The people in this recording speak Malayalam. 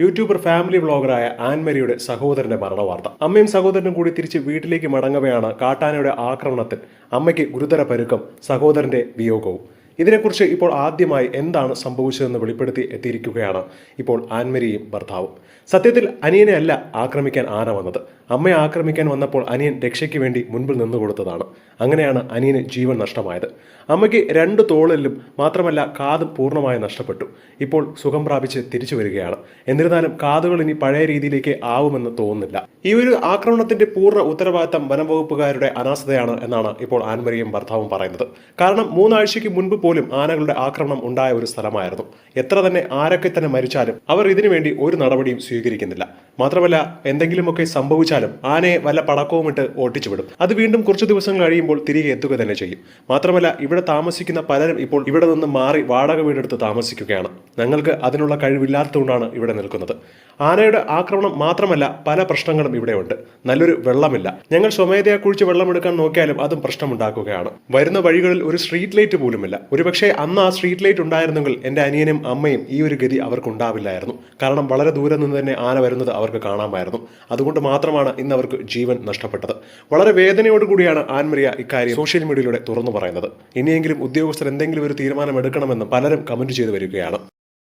യൂട്യൂബർ ഫാമിലി വ്ളോഗറായ ആൻമരിയുടെ സഹോദരന്റെ മരണവാർത്ത. അമ്മയും സഹോദരനും കൂടി തിരിച്ച് വീട്ടിലേക്ക് മടങ്ങവെയാണ് കാട്ടാനയുടെ ആക്രമണത്തിൽ. അമ്മയ്ക്ക് ഗുരുതര പരുക്കം സഹോദരന്റെ വിയോഗവും. ഇതിനെക്കുറിച്ച് ഇപ്പോൾ ആദ്യമായി എന്താണ് സംഭവിച്ചതെന്ന് വെളിപ്പെടുത്തി എത്തിയിരിക്കുകയാണ് ഇപ്പോൾ ആൻമരിയും ഭർത്താവും. സത്യത്തിൽ അനിയനെ അല്ല ആക്രമിക്കാൻ ആന വന്നത്. അമ്മയെ ആക്രമിക്കാൻ വന്നപ്പോൾ അനിയൻ രക്ഷയ്ക്ക് വേണ്ടി മുൻപിൽ നിന്നു കൊടുത്തതാണ്. അങ്ങനെയാണ് അനിയന് ജീവൻ നഷ്ടമായത്. അമ്മയ്ക്ക് രണ്ട് തോളിലും മാത്രമല്ല കാതും പൂർണമായി നഷ്ടപ്പെട്ടു. ഇപ്പോൾ സുഖം പ്രാപിച്ച് തിരിച്ചു വരികയാണ്. എന്നിരുന്നാലും കാതുകൾ ഇനി പഴയ രീതിയിലേക്ക് ആവുമെന്ന് തോന്നുന്നില്ല. ഈ ഒരു ആക്രമണത്തിന്റെ പൂർണ ഉത്തരവാദിത്തം വനംവകുപ്പുകാരുടെ അനാസ്ഥതയാണ് എന്നാണ് ഇപ്പോൾ ആൻമരിയും ഭർത്താവും പറയുന്നത്. കാരണം മൂന്നാഴ്ചയ്ക്ക് മുൻപ് പോലും ആനകളുടെ ആക്രമണം ഉണ്ടായ ഒരു സ്ഥലമായിരുന്നു. എത്ര തന്നെ ആരൊക്കെ തന്നെ മരിച്ചാലും അവർ ഇതിനു വേണ്ടി ഒരു നടപടിയും സ്വീകരിക്കുന്നില്ല. മാത്രമല്ല എന്തെങ്കിലുമൊക്കെ സംഭവിച്ചാലും ആനയെ വല്ല പടക്കവും ഇട്ട് ഓട്ടിച്ചു വിടും. അത് വീണ്ടും കുറച്ച് ദിവസം കഴിയുമ്പോൾ തിരികെ എത്തുക തന്നെ ചെയ്യും. മാത്രമല്ല ഇവിടെ താമസിക്കുന്ന പലരും ഇപ്പോൾ ഇവിടെ നിന്ന് മാറി വാടക വീടെടുത്ത് താമസിക്കുകയാണ്. ഞങ്ങൾക്ക് അതിനുള്ള കഴിവില്ലാത്തതുകൊണ്ടാണ് ഇവിടെ നിൽക്കുന്നത്. ആനയുടെ ആക്രമണം മാത്രമല്ല പല പ്രശ്നങ്ങളും ഇവിടെയുണ്ട്. നല്ലൊരു വെള്ളമില്ല. ഞങ്ങൾ സ്വമേധയാ കുഴിച്ച് വെള്ളമെടുക്കാൻ നോക്കിയാലും അതും പ്രശ്നമുണ്ടാക്കുകയാണ്. വരുന്ന വഴികളിൽ ഒരു സ്ട്രീറ്റ് ലൈറ്റ് പോലുമില്ല. ഒരുപക്ഷെ അന്ന് ആ സ്ട്രീറ്റ് ലൈറ്റ് ഉണ്ടായിരുന്നെങ്കിൽ എന്റെ അനിയനും അമ്മയും ഈ ഒരു ഗതി അവർക്കുണ്ടാവില്ലായിരുന്നു. കാരണം വളരെ ദൂരെ നിന്ന് തന്നെ ആന വരുന്നത് അവർക്ക് കാണാമായിരുന്നു. അതുകൊണ്ട് മാത്രമാണ് ഇന്ന് അവർക്ക് ജീവൻ നഷ്ടപ്പെട്ടത്. വളരെ വേദനയോടുകൂടിയാണ് ആൻമരിയ ഇക്കാര്യം സോഷ്യൽ മീഡിയയിലൂടെ തുറന്നു പറയുന്നത്. ഇനിയെങ്കിലും ഉദ്യോഗസ്ഥർ എന്തെങ്കിലും ഒരു തീരുമാനം എടുക്കണമെന്ന് പലരും കമന്റ് ചെയ്തു വരികയാണ്.